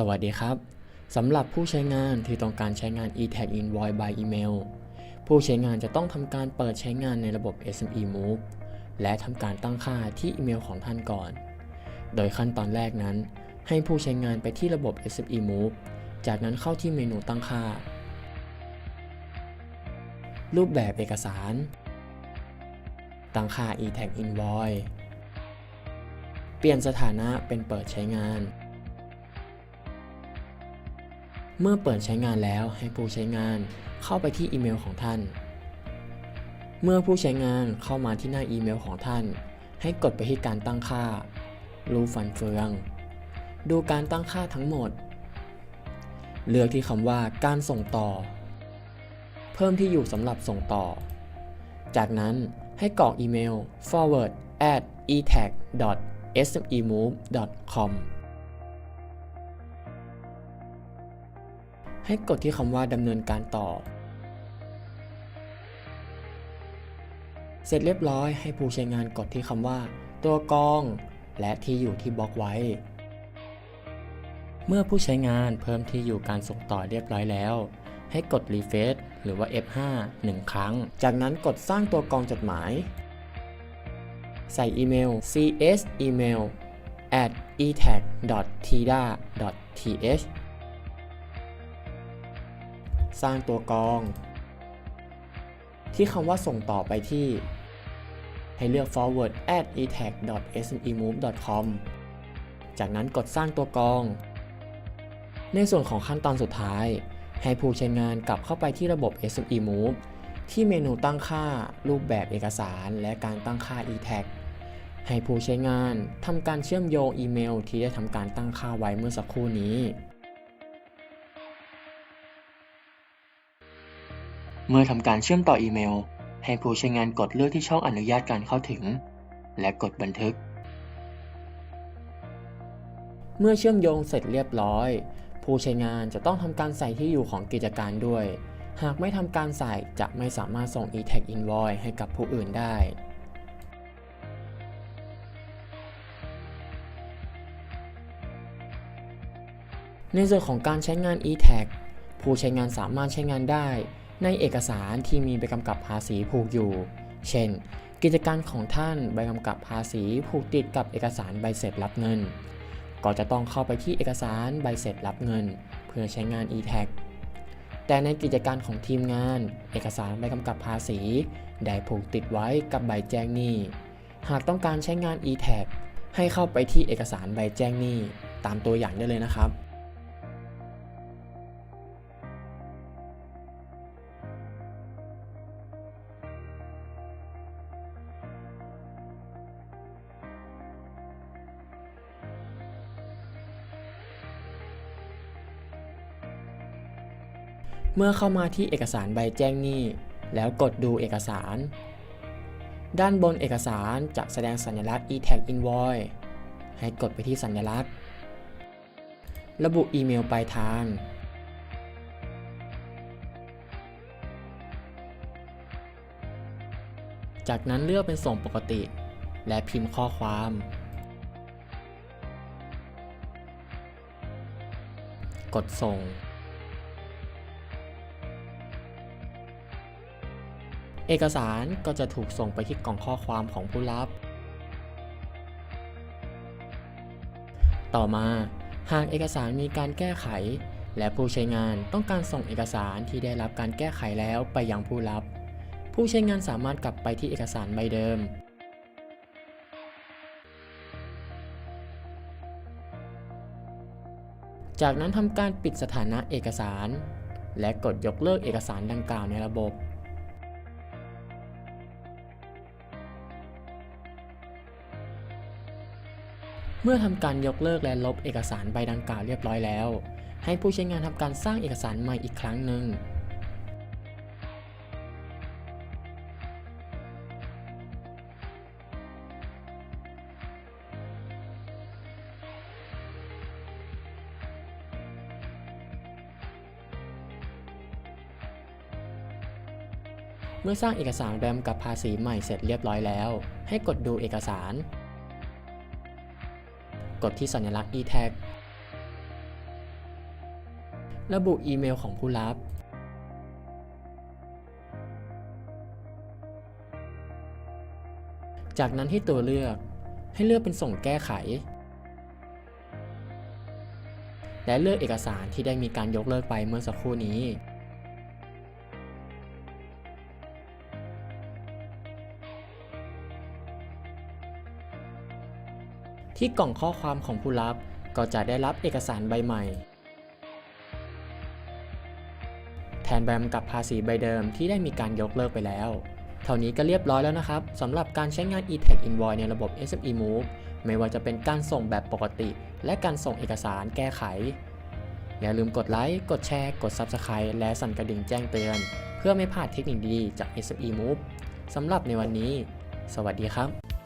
สวัสดีครับ สำหรับผู้ใช้งานที่ต้องการใช้งาน eTag Invoice by Email ผู้ใช้งานจะต้องทำการเปิดใช้งานในระบบ SME Move และทำการตั้งค่าที่อีเมลของท่านก่อน โดยขั้นตอนแรกนั้น ให้ผู้ใช้งานไปที่ระบบ SME Move จากนั้นเข้าที่เมนูตั้งค่า รูปแบบเอกสาร ตั้งค่า eTag Invoice เปลี่ยนสถานะเป็นเปิดใช้งาน เมื่อเปิดใช้งานแล้วให้ผู้ใช้งานเข้าไปที่อีเมลของท่าน เมื่อผู้ใช้งานเข้ามาที่หน้าอีเมลของท่าน ให้กดไปที่การตั้งค่า รูปฟันเฟือง ดูการตั้งค่าทั้งหมด เลือกที่คำว่าการส่งต่อ เพิ่มที่อยู่สำหรับส่งต่อ จากนั้นให้กรอกอีเมล forward at etag smemove com ให้กดที่คำว่าดำเนินการต่อ เสร็จเรียบร้อยให้ผู้ใช้งานกดที่คำว่า ตัวกรอง และที่อยู่ที่บล็อกไว้ เมื่อผู้ใช้งานเพิ่มที่อยู่การส่งต่อเรียบร้อยแล้ว ให้กด refresh หรือว่า F5 1 ครั้ง จากนั้นกดสร้างตัวกรองจดหมาย ใส่อีเมล cs email at etag tida th สร้างตัวกรอง ที่คำว่าส่งต่อไปที่ ให้เลือก forward at etag smemove com จากนั้นกดสร้างตัวกรอง ในส่วนของขั้นตอนสุดท้าย ให้ผู้ใช้งานกลับเข้าไปที่ระบบ SME Move ที่เมนูตั้งค่ารูปแบบเอกสารและการตั้งค่า e-tag ให้ผู้ใช้งานทำการเชื่อมโยงอีเมลที่ได้ทำการตั้งค่าไว้เมื่อสักครู่นี้ เมื่อทำการเชื่อมต่ออีเมล ให้ผู้ใช้งานกดเลือกที่ช่องอนุญาตการเข้าถึง และกดบันทึก เมื่อเชื่อมโยงเสร็จเรียบร้อย ผู้ใช้งานจะต้องทำการใส่ที่อยู่ของกิจการด้วย หากไม่ทำการใส่จะไม่สามารถส่ง e-tag invoice ให้กับผู้อื่นได้ในส่วนของการใช้งาน e-tag ผู้ใช้งานสามารถใช้งานได้ ในเอกสารที่มีใบกำกับภาษีผูกอยู่ เช่น กิจการของท่านใบกำกับภาษีผูกติดกับเอกสารใบเสร็จรับเงิน ก็จะต้องเข้าไปที่เอกสารใบเสร็จรับเงิน เพื่อใช้งาน e-tag แต่ในกิจการของทีมงาน เอกสารใบกำกับภาษีได้ผูกติดไว้กับใบแจ้งหนี้ หากต้องการใช้งาน e-tag ให้เข้าไปที่เอกสารใบแจ้งหนี้ ตามตัวอย่างได้เลยนะครับ เมื่อเข้ามาที่เอกสารใบแจ้งหนี้ แล้วกดดูเอกสาร ด้านบนเอกสารจะแสดงสัญลักษณ์ e-tag invoice ให้กดไปที่สัญลักษณ์ ระบุอีเมลปลายทางจากนั้นเลือกเป็นส่งปกติ และพิมพ์ข้อความ กดส่ง เอกสารก็จะถูกส่งไปที่กล่องข้อความของผู้รับ ต่อมาหากเอกสารมีการแก้ไข และผู้ใช้งานต้องการส่งเอกสารที่ได้รับการแก้ไขแล้วไปยังผู้รับ ผู้ใช้งานสามารถกลับไปที่เอกสารใบเดิม จากนั้นทำการปิดสถานะเอกสาร และกดยกเลิกเอกสารดังกล่าวในระบบ เมื่อทำการยกเลิกและลบเอกสารใบดังกล่าวเรียบร้อยแล้ว ให้ผู้ใช้งานทำการสร้างเอกสารใหม่อีกครั้งหนึ่ง เมื่อสร้างเอกสารแบมกับภาษีใหม่เสร็จเรียบร้อยแล้ว ให้กดดูเอกสาร กดที่สัญลักษณ์ e-tag ระบุอีเมลของผู้รับ จากนั้นที่ตัวเลือกให้เลือกเป็นส่งแก้ไข และเลือกเอกสารที่ได้มีการยกเลิกไปเมื่อสักครู่นี้ ที่กล่องข้อความของผู้รับก็จะได้รับเอกสารใบใหม่ แทนใบกำกับภาษีใบเดิมที่ได้มีการยกเลิกไปแล้ว เท่านี้ก็เรียบร้อยแล้วนะครับสำหรับการใช้งาน e-tag invoice ในระบบ SME Move ไม่ว่าจะเป็นการส่งแบบปกติ และการส่งเอกสารแก้ไข อย่าลืมกดไลค์ กดแชร์ กด Subscribe และสั่นกระดิ่งแจ้งเตือน เพื่อไม่พลาดเทคนิคดีๆจาก SME Move สำหรับในวันนี้ สวัสดีครับ